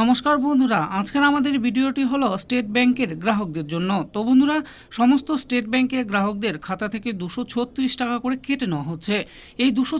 নমস্কার বন্ধুরা, আজকের আমাদের ভিডিওটি হলো স্টেট ব্যাংকের গ্রাহকদের জন্য। তো বন্ধুরা, সমস্ত স্টেট ব্যাংকের গ্রাহকদের খাতা থেকে দুশো টাকা করে কেটে নেওয়া হচ্ছে। এই দুশো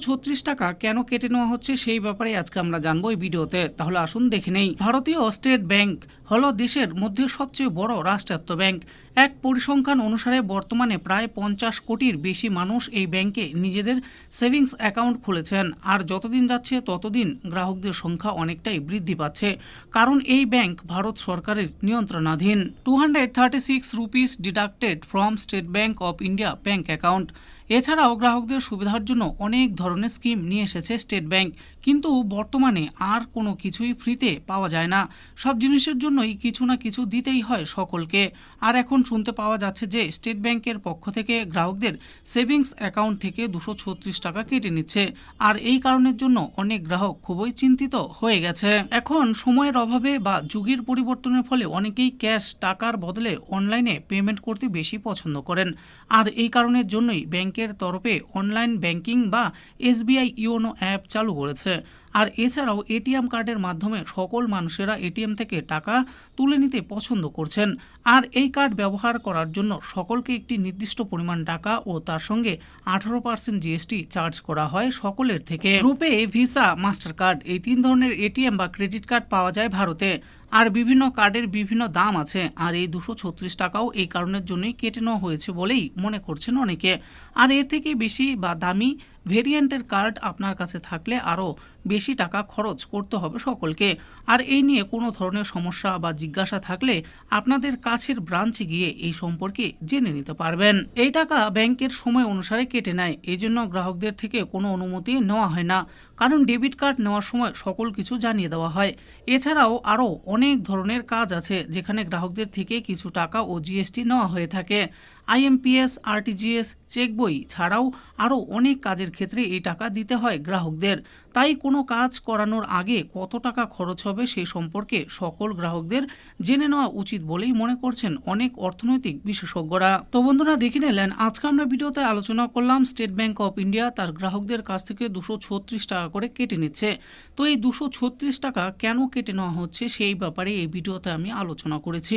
টাকা কেন কেটে নেওয়া হচ্ছে সেই ব্যাপারে আজকে আমরা জানব এই ভিডিওতে। তাহলে আসুন দেখে নেই। ভারতীয় স্টেট ব্যাংক হলো দেশের মধ্যে সবচেয়ে বড় রাষ্ট্রায়ত্ত ব্যাংক। এক পরিসংখ্যান অনুসারে বর্তমানে প্রায় পঞ্চাশ কোটির বেশি মানুষ এই ব্যাংকে নিজেদের সেভিংস অ্যাকাউন্ট খুলেছেন। আর যতদিন যাচ্ছে, ততদিন গ্রাহকদের সংখ্যা অনেকটাই বৃদ্ধি পাচ্ছে। কারণ এই ব্যাংক ভারত সরকারের নিয়ন্ত্রণাধীন। Two hundred thirty six rupees deducted from State Bank of India bank account এছাড়াও গ্রাহকদের সুবিধার জন্য অনেক ধরনের স্কিম নিয়ে এসেছে স্টেট ব্যাংক। কিন্তু বর্তমানে আর কোনো কিছুই ফ্রিতে পাওয়া যায় না। সব জিনিসের জন্যই কিছু না কিছু দিতেই হয় সকলকে। আর এখন শুনতে পাওয়া যাচ্ছে যে স্টেট ব্যাংকের পক্ষ থেকে গ্রাহকদের সেভিংস অ্যাকাউন্ট থেকে দুশো ছত্রিশ টাকা কেটে নিচ্ছে। আর এই কারণের জন্য অনেক গ্রাহক খুবই চিন্তিত হয়ে গেছে। এখন সময়ের অভাবে বা যুগের পরিবর্তনের ফলে অনেকেই ক্যাশ টাকার বদলে অনলাইনে পেমেন্ট করতে বেশি পছন্দ করেন। আর এই কারণের জন্যই ব্যাংকের তরফে অনলাইন ব্যাংকিং বা এসবিআই ইওনো অ্যাপ চালু করেছে। আর এছাড়াও এটিএম কার্ডের মাধ্যমে সকল মানুষেরা এটিএম থেকে টাকা তুলে নিতে পছন্দ করছেন। আর এই কার্ড ব্যবহার করার জন্য সকলকে একটি নির্দিষ্ট পরিমাণ টাকা ও তার সঙ্গে আঠারো পার্সেন্ট জিএসটি চার্জ করা হয় সকলের থেকে। রূপে ভিসা মাস্টার কার্ড এই তিন ধরনের এটিএম বা ক্রেডিট কার্ড পাওয়া যায় ভারতে। আর বিভিন্ন কার্ডের বিভিন্ন দাম আছে, আর এই দুশো ছত্রিশ টাকাও এই কারণের জন্যই কেটে নেওয়া হয়েছে বলেই মনে করছেন অনেকে। আর এর থেকে বেশি বা দামি ভেরিয়েন্টের কার্ড আপনার কাছে থাকলে আরও বেশি টাকা খরচ করতে হবে সকলকে। আর এই নিয়ে কোনো ধরনের সমস্যা বা জিজ্ঞাসা থাকলে আপনাদের কাছের ব্রাঞ্চে গিয়ে এই সম্পর্কে জেনে নিতে পারবেন। এই টাকা ব্যাংকের সময় অনুসারে কেটে নেয়। এই জন্য গ্রাহকদের থেকে কোনো অনুমতি নেওয়া হয় না। কারণ ডেবিট কার্ড নেওয়ার সময় সকল কিছু জানিয়ে দেওয়া হয়। এছাড়াও আরও অনেক ধরনের কাজ আছে যেখানে গ্রাহকদের থেকে কিছু টাকা ও জিএসটি নেওয়া হয়ে থাকে। আইএমপিএস, আরটিজিএস, চেক বই ছাড়াও আরও অনেক কাজের ক্ষেত্রে এই টাকা দিতে হয় গ্রাহকদের। তাই কোনো কাজ করানোর আগে কত টাকা খরচ হবে সে সম্পর্কে সকল গ্রাহকদের জেনে নেওয়া উচিত বলেই মনে করছেন অনেক অর্থনৈতিক বিশেষজ্ঞরা। তো বন্ধুরা, দেখে নিলেন, আজকে আমরা ভিডিওতে আলোচনা করলাম স্টেট ব্যাংক অফ ইন্ডিয়া তার গ্রাহকদের কাছ থেকে দুশো টাকা করে কেটে নিচ্ছে। তো এই দুশো টাকা কেন কেটে নেওয়া হচ্ছে সেই ব্যাপারে এই ভিডিওতে আমি আলোচনা করেছি।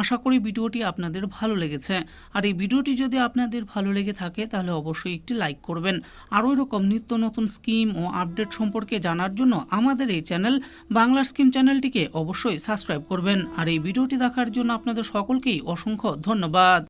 আশা করি ভিডিওটি আপনাদের ভালো লেগেছে। আর এই ভিডিওটি যদি আপনাদের ভালো লেগে থাকে, তাহলে অবশ্যই একটি লাইক করবেন। আরও এরকম রকম নিত্য নতুন স্কিম ও আপডেট সম্পর্কে জানার জন্য আমাদের এই চ্যানেল বাংলার স্কিম চ্যানেলটিকে অবশ্যই সাবস্ক্রাইব করবেন। আর এই ভিডিওটি দেখার জন্য আপনাদের সকলকেই অসংখ্য ধন্যবাদ।